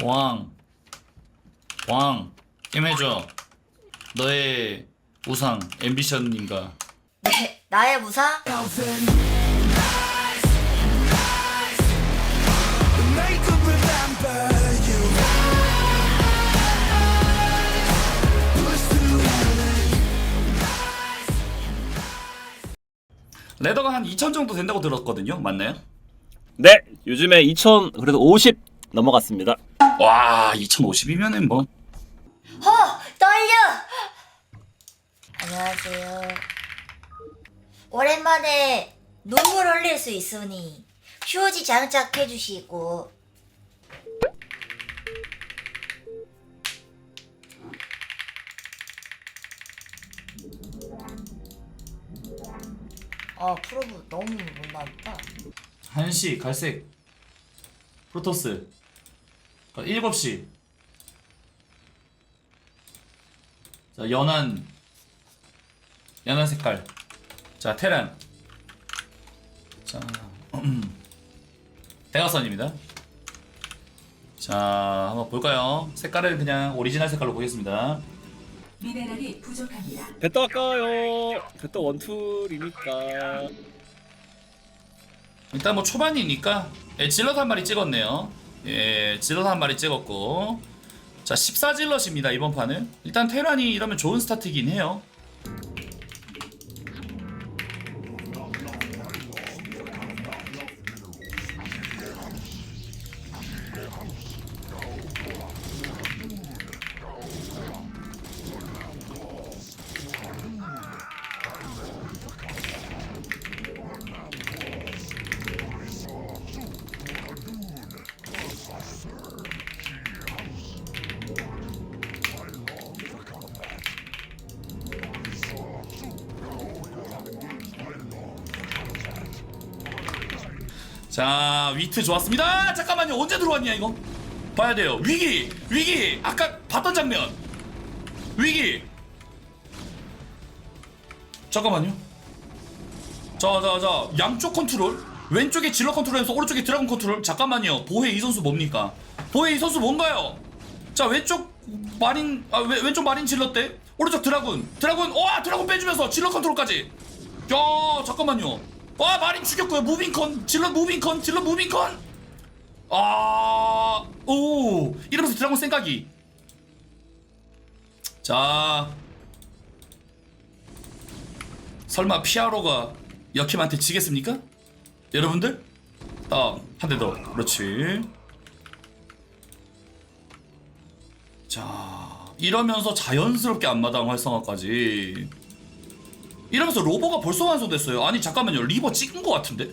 왕, 왕, 게임해줘. 너의 우상, 앰비션인가? 네, 나의 무사? 레더가 한 2천 정도 된다고 들었거든요. 맞나요? 네, 요즘에 2000 그래도 50 넘어갔습니다. 와, 2,050이면은 뭐 허! 떨려! 안녕하세요. 오랜만에 눈물 흘릴 수 있으니 휴지 장착해 주시고 아 프로브 너무 못 나왔다 한시 갈색 프로토스 7시 자 연한 연한 색깔 자 테란 자 대각선입니다 자 한번 볼까요 색깔을 그냥 오리지널 색깔로 보겠습니다 미네랄이 부족합니다. 배떠 아까요. 배떠 원툴이니까. 일단 뭐 초반이니까 예, 질럿 한 마리 찍었네요. 예, 질럿 한 마리 찍었고 자 14질럿입니다 이번 판은 일단 테란이 이러면 좋은 스타트이긴 해요. 자 위트 좋았습니다. 잠깐만요. 언제 들어왔냐 이거? 봐야 돼요. 위기 위기. 아까 봤던 장면. 위기. 잠깐만요. 자자자 양쪽 컨트롤? 왼쪽에 질러 컨트롤에서 오른쪽에 드라곤 컨트롤? 잠깐만요. 보헤 이 선수 뭡니까? 보헤 이 선수 뭔가요? 자 왼쪽 마린 아 왼, 왼쪽 마린 질렀대? 오른쪽 드라군 드라군 와 드라군 빼주면서 질러 컨트롤까지. 야 잠깐만요 와 마린 죽였고요 무빙컨 질러 무빙컨 질러 무빙컨 아오 이러면서 드라군 생각이 자 설마 피아로가 역힘한테 지겠습니까? 여러분들? 아, 한대 더. 그렇지. 자, 이러면서 자연스럽게 앞마당 활성화까지. 이러면서 로버가 벌써 완성됐어요. 아니, 잠깐만요. 리버 찍은 것 같은데?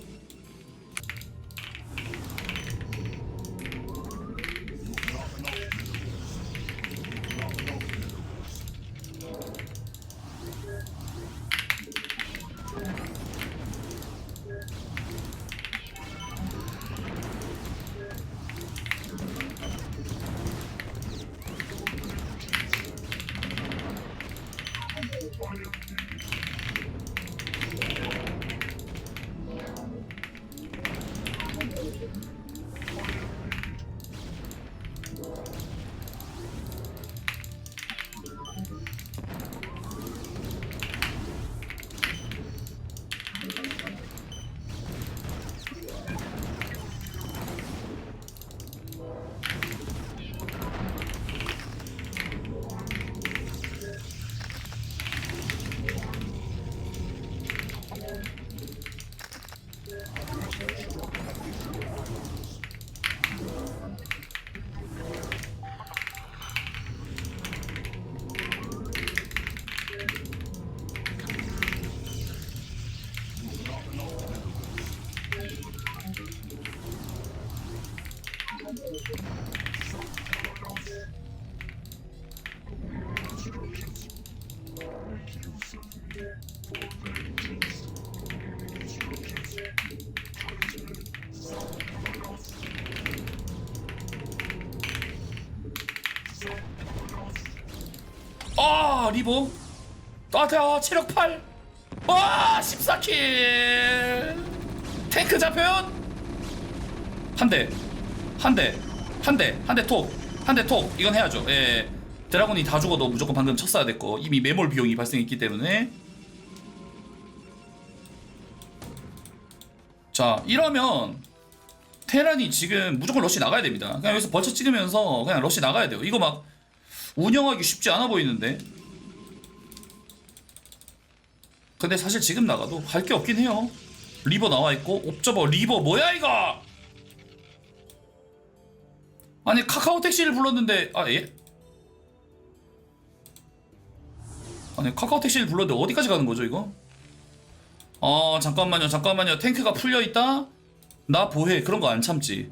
아 리버 따다 체력 8 와 14킬. 탱크 잡혀요? 한 대 한 대 한 대, 한 대 톡, 한 대 톡. 이건 해야죠. 예. 드라곤이 다 죽어도 무조건 방금 쳤어야 됐고 이미 매몰 비용이 발생했기 때문에 자 이러면 테란이 지금 무조건 러시 나가야 됩니다. 그냥 여기서 벌쳐 찍으면서 그냥 러시 나가야 돼요. 이거 막 운영하기 쉽지 않아 보이는데. 근데 사실 지금 나가도 할 게 없긴 해요. 리버 나와 있고 옵저버 리버 뭐야 이거? 아니 카카오 택시를 불렀는데 아 예? 아니 카카오 택시를 불렀는데 어디까지 가는 거죠 이거? 아 잠깐만요 잠깐만요 탱크가 풀려 있다? 나 보해 그런 거 안 참지.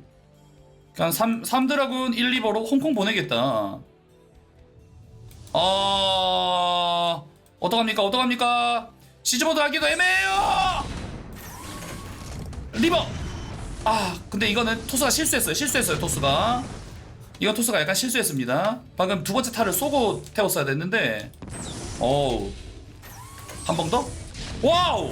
그냥 3, 3드라군 1, 2버로 홍콩 보내겠다. 아 어떡합니까 어떡합니까 시즈모드 하기도 애매해요 리버 아 근데 이거는 토스가 실수했어요 실수했어요 토스가 이건 토스가 약간 실수했습니다. 방금 두 번째 탈을 쏘고 태웠어야 됐는데. 어우. 한 번 더? 와우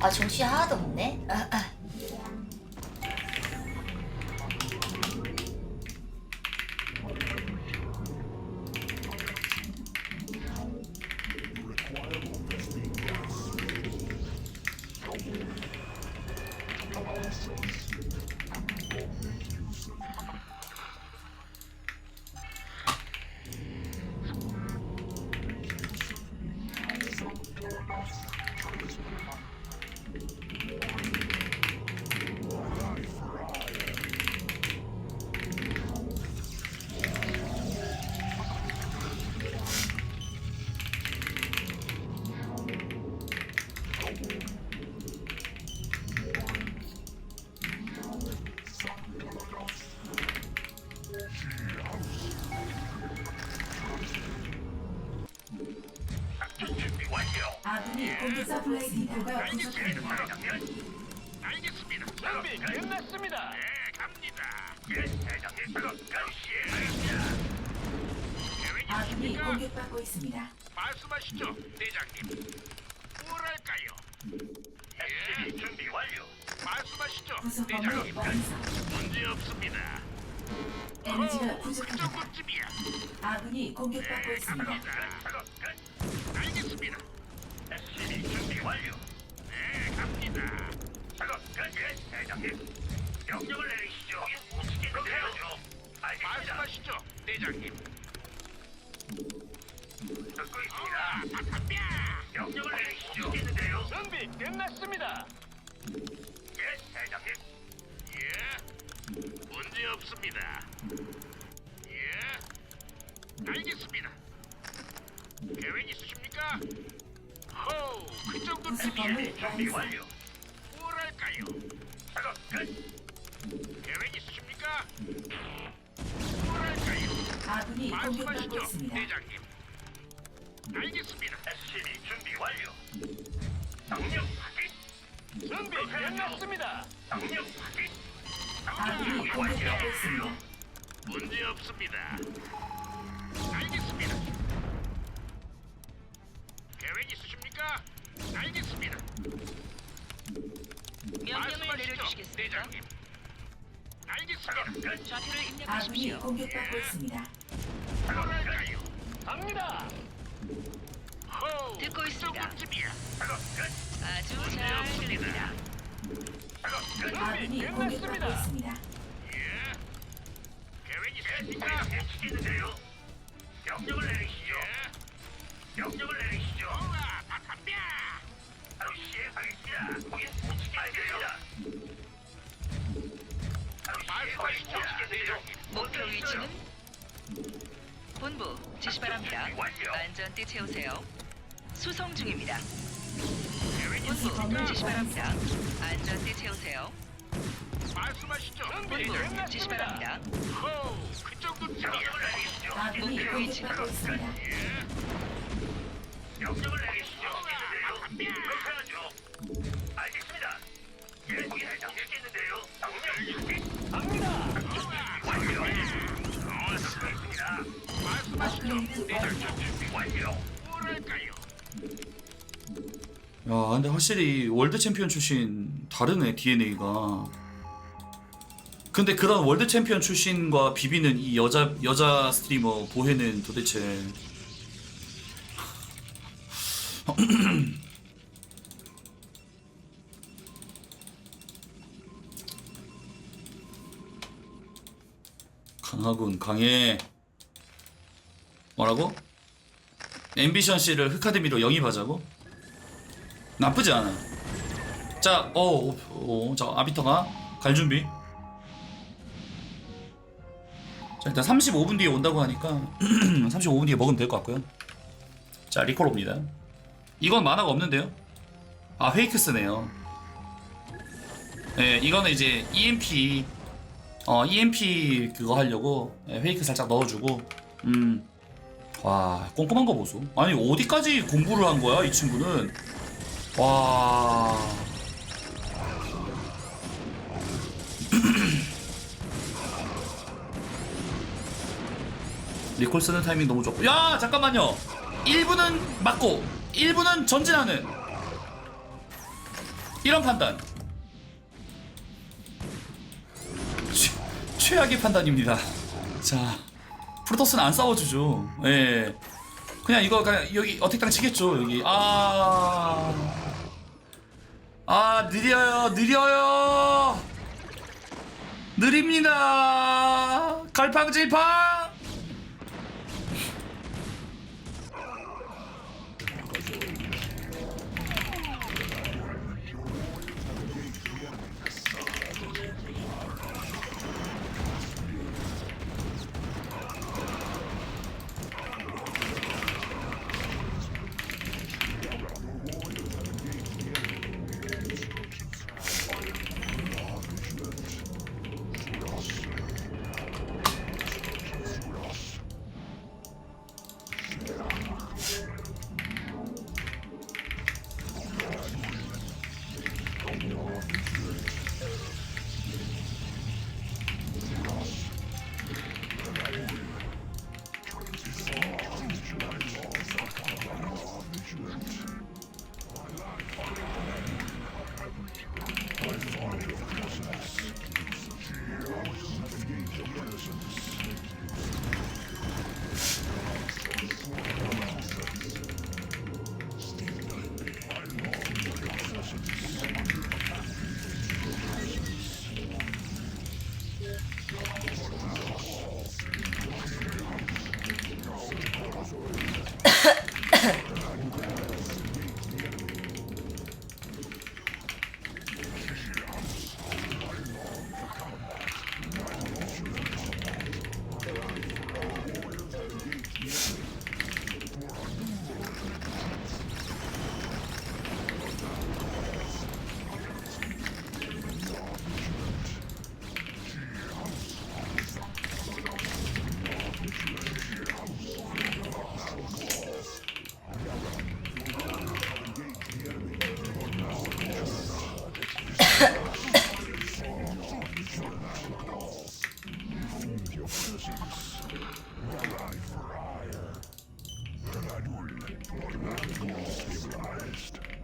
아 정신 하나도 없네. 서플라이 디포가 부족합니다. 알겠습니다. 준비 끝났습니다. 네, 갑니다. 예, 대장님. 작업 시행하겠습니다. 계획 아군이 있으십니까? 공격받고 있습니다. 말씀하시죠, 대장님. 뭐랄까요? 예, 준비 완료. 말씀하시죠, 부속 건물 대장님. 완성. 문제 없습니다. 에너지가 그 부족합니다. 정도쯤이야. 아군이 공격받고 있습니다. 갑니다. 알겠습니다. 준비 완료. 네, 갑니다. 작업 끝. 예, 대장님. 명령을 내리시죠. 그렇게 하죠? 알겠습니다. 말씀하시죠, 대장님. 듣고 있습니다. 아, 명령을 내리시죠. 있는데요. 준비 끝났습니다. 예, 대장님. 예. 문제 없습니다. 예. 알겠습니다. 계획 있으십니까? 호우, 그 정도쯤이야. 준비. 완료. 뭐랄까요? 작업 끝. 계획 있으십니까? 뭐랄까요? 아군이 공격받고 말씀하시죠, 있습니다. 대장님. 알겠습니다. SCB 준비 완료. 명령 확인. 준비 끝났습니다. 명령 확인. 아군이 준비 공격받고. 있습니다. 문제 없습니다. 좌표를 아군이 입력하십시오. 공격받고 있습니다. 뭐랄까요? 갑니다. 호우, 듣고 있습니다. 그쪽쯤이야. 작업 끝. 아주 문제 잘 없습니다. 들립니다. 작업 끝. 아군이 공격받고 있습니다. 예. 계획 있으십니까? 시키는데요. 명령을 내리시죠. 명령을 내리시죠. 오라, 다 담배. 바로 시행하겠습니다. 거긴 어떻게 알겠습니다. 목표 위치는 본부 지시 바랍니다. 안전띠 채우세요. 수송 중입니다. 본부 지시 바랍니다. 안전띠 채우세요. 말씀하시죠. 본부 지시 바랍니다. 호, 그 정도 명령을 내리시죠. 목표 위치는. 명령을 내리시죠. 그렇게 하죠. 알겠습니다. 예, 대장님 있는데요. 명령 어? 야 근데 확실히 월드 챔피언 출신 다르네 DNA가 근데 그런 월드 챔피언 출신과 비비는 이 여자 여자 스트리머 보혜는 도대체 강하군 강해 뭐라고? 앰비션 씨를 흑카데미로 영입하자고? 나쁘지 않아. 자, 어, 어, 어, 자, 아비터가 갈 준비. 자, 일단 35분 뒤에 온다고 하니까 35분 뒤에 먹으면 될 것 같고요. 자, 리콜 옵니다. 이건 만화가 없는데요? 아, 페이크 쓰네요. 네, 이거는 이제 EMP, 어, EMP 그거 하려고 네, 페이크 살짝 넣어주고, 음, 와, 꼼꼼한 거 보소. 아니, 어디까지 공부를 한 거야, 이 친구는? 와. 리콜 쓰는 타이밍 너무 좋고. 야, 잠깐만요. 1분은 맞고 1분은 전진하는 이런 판단. 최악의 판단입니다. 자, 프로토스는 안 싸워주죠. 예. 그냥 이거 그냥 여기 어택당 치겠죠 여기 아. 아 느려요 느려요 느립니다 갈팡질팡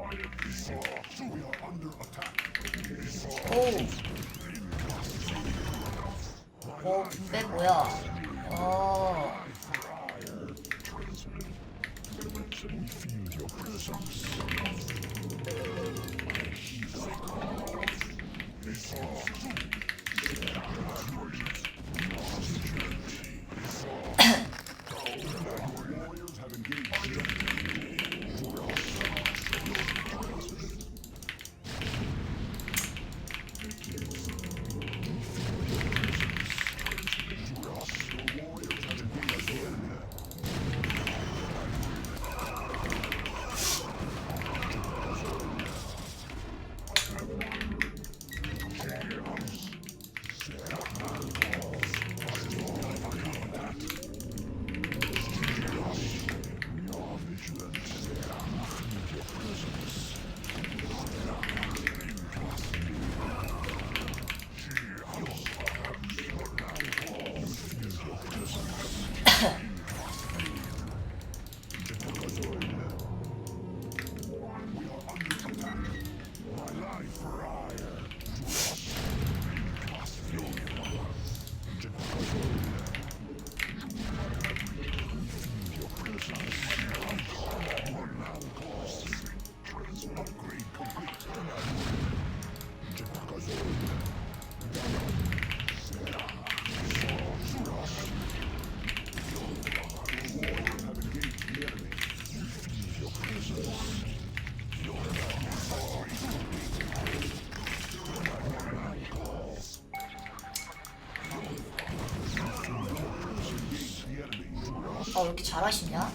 오. 오, 군대 뭐야? 어. 어, 왜 이렇게 잘하시냐?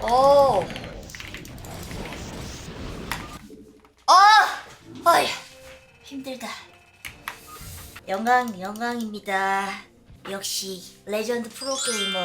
오. 아! 어휴, 힘들다. 영광, 영광입니다. 역시 레전드 프로게이머